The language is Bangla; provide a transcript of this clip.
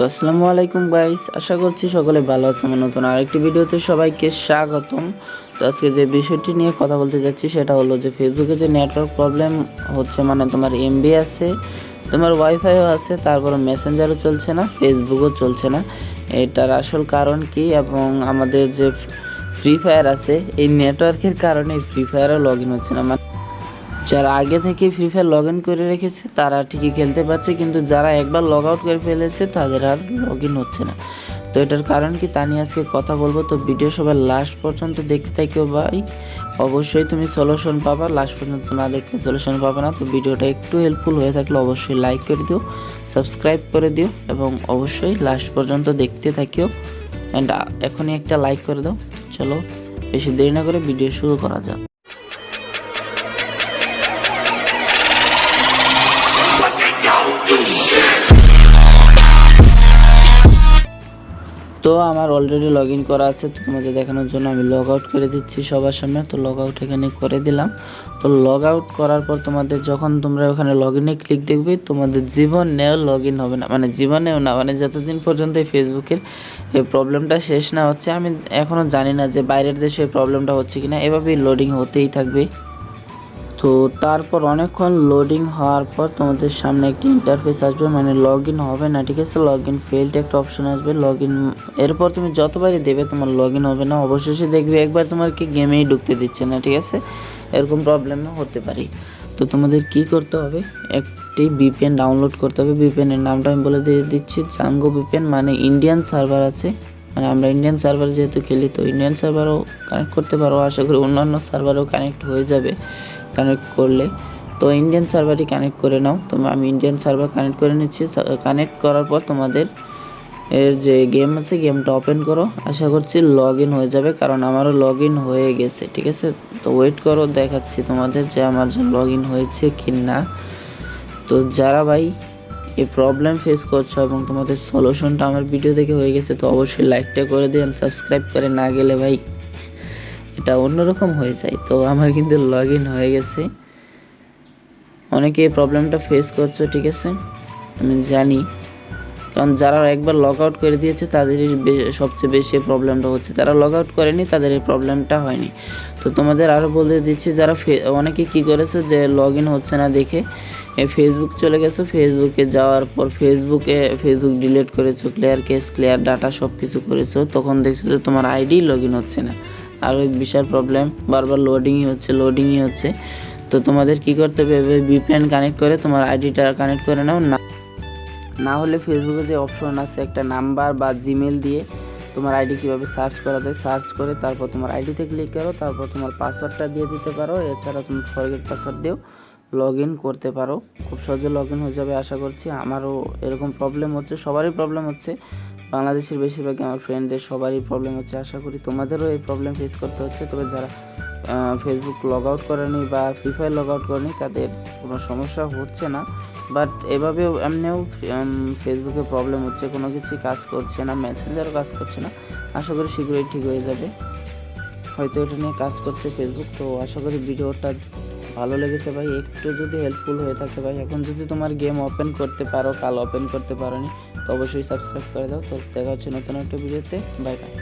তো আসসালামু আলাইকুম গাইস আশা করছি সকলে ভালো আছে আমার নতুন আরেকটি ভিডিওতে সবাইকে স্বাগতম। তো আজকে যে বিষয়টি নিয়ে কথা বলতে যাচ্ছি সেটা হলো যে ফেসবুকে যে নেটওয়ার্ক প্রবলেম হচ্ছে মানে তোমার এমবি আছে, তোমার ওয়াইফাইও আছে তারপর মেসেঞ্জারও চলছে না ফেসবুকও চলছে না। এটার আসল কারণ কি এবং আমাদের যে ফ্রি ফায়ার আছে, এই নেটওয়ার্কের কারণে ফ্রি ফায়ারও লগ ইন হচ্ছে না। মানে যারা আগে থেকে ফ্রি ফায়ার লগ ইন করে রেখেছে, তারা ঠিকই খেলতে পারছে, কিন্তু যারা একবার লগ আউট করে ফেলেছে, তাদের আর লগ ইন হচ্ছে না। তো এটার কারণ কি? তা নিয়ে আজকে কথা বলব। তো ভিডিও সবাই লাস্ট পর্যন্ত দেখতে থাকিও ভাই। অবশ্যই তুমি সলিউশন পাবা। লাস্ট পর্যন্ত না দেখলে সলিউশন পাবে না। তো ভিডিওটা একটু হেল্পফুল হয়ে থাকলে অবশ্যই লাইক করে দিও সাবস্ক্রাইব করে দিও, এবং অবশ্যই লাস্ট পর্যন্ত দেখতে থাকিও। অ্যান্ড এখনই একটা লাইক করে দাও। চলো, বেশি দেরি না করে ভিডিও শুরু করা যাক। তো আমার অলরেডি লগ ইন করা আছে তোমাদের দেখানোর জন্য আমি লগ আউট করে দিচ্ছি সবার সামনে। তো লগ আউট এখানে করে দিলাম। তো লগ আউট করার পর তোমাদের যখন তোমরা ওখানে লগ ইনে ক্লিক দেখবে, তোমাদের জীবনেও লগ ইন হবে না। মানে জীবনেও না মানে যতদিন পর্যন্ত এই ফেসবুকের এই প্রবলেমটা শেষ না হচ্ছে, আমি এখনও জানি না যে বাইরের দেশে প্রবলেমটা হচ্ছে কিনা। এভাবেই লোডিং হতেই থাকবে। তো তারপর অনেকক্ষণ লোডিং হওয়ার পর তোমাদের সামনে একটি ইন্টারফেস আসবে মানে লগ ইন হবে না, ঠিক আছে? লগ ইন ফেলড একটা অপশন আসবে লগ ইন এরপর তুমি যতবারই দেবে তোমার লগ ইন হবে না, অবশেষে দেখবে একবার তোমার কি গেমেই ঢুকতে দিচ্ছে না, ঠিক আছে? এরকম প্রবলেম হতে পারে। তো তোমাদের কি করতে হবে? একটি বিপিএন ডাউনলোড করতে হবে। বিপিএনের নামটা আমি বলে দিয়ে দিচ্ছি জাঙ্গো বিপিএন মানে ইন্ডিয়ান সার্ভার আছে। মানে আমরা ইন্ডিয়ান সার্ভার যেহেতু খেলি, তো ইন্ডিয়ান সার্ভারও কানেক্ট করতে পারো। আশা করি অন্যান্য সার্ভারও কানেক্ট হয়ে যাবে কানেক্ট করলে। তো ইন্ডিয়ান সার্ভারই কানেক্ট করে নাও। তো আমি ইন্ডিয়ান সার্ভার কানেক্ট করে নিচ্ছি। কানেক্ট করার পর তোমাদের এর যে গেম আছে গেমটা ওপেন করো। আশা করছি লগ ইন হয়ে যাবে, কারণ আমারও লগ ইন হয়ে গেছে, ঠিক আছে? তো ওয়েট করো, দেখাচ্ছি তোমাদের যে আমার যে লগ ইন হয়েছে কি না তো যারা ভাই এই প্রবলেম ফেস করছ এবং তোমাদের সলিউশনটা আমার ভিডিও দেখে হয়ে গেছে, তো অবশ্যই লাইকটা করে দিও সাবস্ক্রাইব করে না গেলে ভাই এটা অন্যরকম হয়ে যায়। তো আমার কিন্তু লগ ইন হয়ে গেছে। অনেকে এই প্রবলেমটা ফেস করছ, ঠিক আছে? আমি জানি। কারণ যারা একবার লগ আউট করে দিয়েছে, তাদেরই সবচেয়ে বেশি প্রবলেমটা হচ্ছে। যারা লগ আউট করেনি, তাদের এই প্রবলেমটা হয়নি। তো তোমাদের আরও বলে দিচ্ছি, যারা অনেকে কি করেছে যে লগ ইন হচ্ছে না দেখে ফেসবুক চলে গেছে। ফেসবুকে যাওয়ার পর ফেসবুকে ফেসবুক ডিলিট করেছ ক্লিয়ার কেস ক্লিয়ার ডাটা সব কিছু করেছ, তখন দেখছ যে তোমার আইডি লগ ইন হচ্ছে না। আরও এক বিশাল প্রবলেম বারবার লোডিংই হচ্ছে লোডিংই হচ্ছে। তো তোমাদের কি করতে হবে? ভিপিএন কানেক্ট করে তোমার আইডিটা কানেক্ট করে নাও, না না হলে ফেসবুকে যে অপশন আছে, একটা নাম্বার বা জিমেল দিয়ে তোমার আইডি কীভাবে সার্চ করা যায় সার্চ করে তারপর তোমার আইডিতে ক্লিক করো, তারপর তোমার পাসওয়ার্ডটা দিয়ে দিতে পারো। এছাড়া তুমি ফরগেট পাসওয়ার্ড দিয়েও লগ ইন করতে পারো। খুব সহজে লগ ইন হয়ে যাবে আশা করছি। আমারও এরকম প্রবলেম হচ্ছে, সবারই প্রবলেম হচ্ছে। বাংলাদেশের বেশিরভাগই আমার ফ্রেন্ডদের সবারই প্রবলেম হচ্ছে। আশা করি তোমাদেরও এই প্রবলেম ফেস করতে হচ্ছে। তবে যারা ফেসবুক লগ আউট করেনি বা ফ্রি ফায়ার লগ আউট করেনি, তাদের কোনো সমস্যা হচ্ছে না। বাট এভাবেও এমনিও ফেসবুকে প্রবলেম হচ্ছে, কোনো কিছুই কাজ করছে না মেসেঞ্জারও কাজ করছে না। আশা করি শীঘ্রই ঠিক হয়ে যাবে। হয়তো এটা নিয়ে কাজ করছে ফেসবুক তো আশা করি ভিডিওটা ভালো লেগেছে ভাই। একটু যদি হেল্পফুল হয়ে থাকে ভাই, এখন যদি তোমার গেম ওপেন করতে পারো, কাল ওপেন করতে পারোনি, তো অবশ্যই সাবস্ক্রাইব করে দাও। তো দেখা হচ্ছে নতুন একটা ভিডিওতে। Bye bye